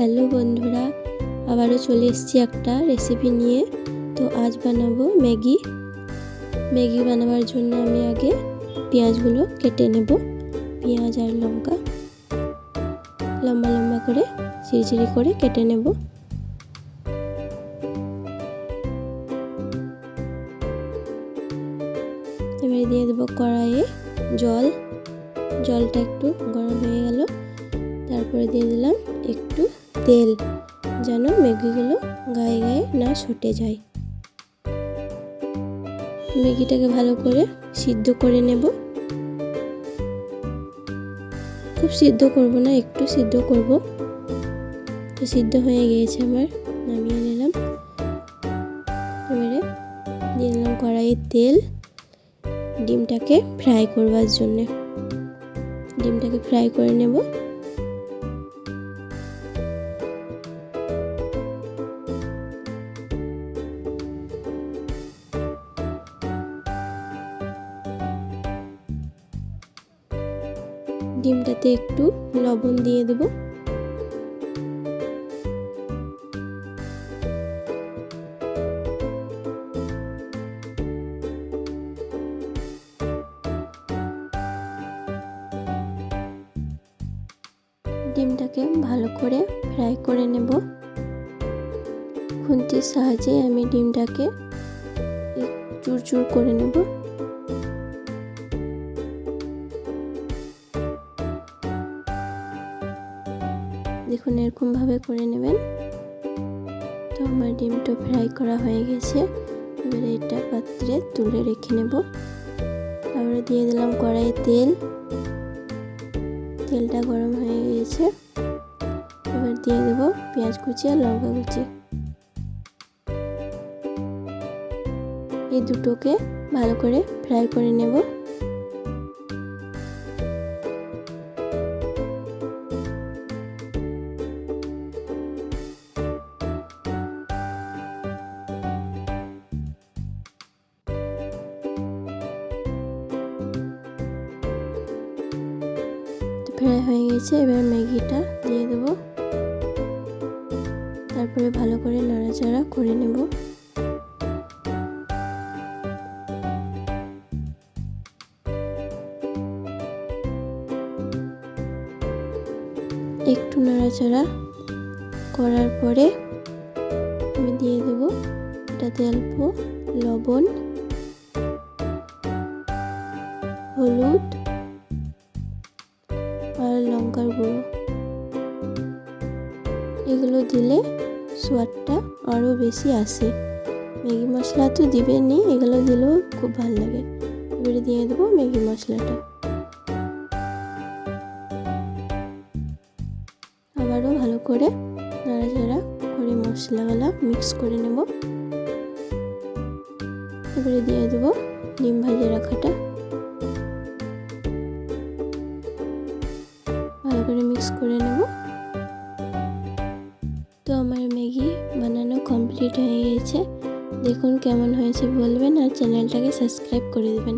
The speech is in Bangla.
হ্যালো বন্ধুরা, আবারও চলে এসেছি একটা রেসিপি নিয়ে। তো আজ বানাবো ম্যাগি। ম্যাগি বানাবার জন্য আমি আগে পেঁয়াজগুলো কেটে নেব। পেঁয়াজ আর লঙ্কা। লম্বা লম্বা করে চিড়ি করে কেটে নেব। এবারে দিয়ে দেবো কড়াইয়ে জল। জলটা একটু গরম হয়ে গেল। তারপরে দিয়ে দিলাম একটু তেল, যেন ম্যাগিগুলো গায়ে গায়ে না ছুটে যায়। ম্যাগিটাকে ভালো করে সিদ্ধ করে নেব। খুব সিদ্ধ করব না, একটু সিদ্ধ করব। তো সিদ্ধ হয়ে গিয়েছে আমার, নামিয়ে নিলাম। এবারে দিয়ে দিলাম কড়াইয়ে তেল। ডিমটাকে ফ্রাই করবার জন্যে। ডিমটাকে ফ্রাই করে নেব। ডিমটাতে একটু লবণ দিয়ে দেব। ডিমটাকে ভালো করে ফ্রাই করে নেব। খুন্তির সাহায্যে আমি ডিমটাকে চুরচুর করে নেব। দেখুন, এরকমভাবে করে নেবেন। তো আমার ডিমটা ফ্রাই করা হয়ে গেছে। এবারে এটা পাত্রে তুলে রেখে নেব। তারপরে দিয়ে দিলাম কড়াইয়ে তেল। তেলটা গরম হয়ে গিয়েছে এবার দিয়ে দেবো পেঁয়াজ কুচি আর লঙ্কা কুচি। এই দুটোকে ভালো করে ফ্রাই করে নেব। ফ্রাই হয়ে গেছে, এবার ম্যাগিটা দিয়ে দেবো। তারপরে ভালো করে নাড়াচাড়া করে নেব। একটু নাড়াচাড়া করার পরে আমি দিয়ে দেবো, এটাতে অল্প লবণ লঙ্কার গুঁড়ো এগুলো দিলে সোয়াদটা আরও বেশি আসে। ম্যাগি মশলা তো দিবেনই এগুলো দিলেও খুব ভালো লাগে। এবারে দিয়ে দেবো ম্যাগি মশলাটা। আবারও ভালো করে নাড়াচাড়া করে মশলাগুলো মিক্স করে নেব। এবারে দিয়ে দেবো ডিম ভাজে রাখাটা। ভালো করে মিক্স করে নেব। তো আমার ম্যাগি বানানো কমপ্লিট হয়ে গেছে। দেখুন কেমন হয়েছে বলবেন আর চ্যানেলটাকে সাবস্ক্রাইব করে দেবেন।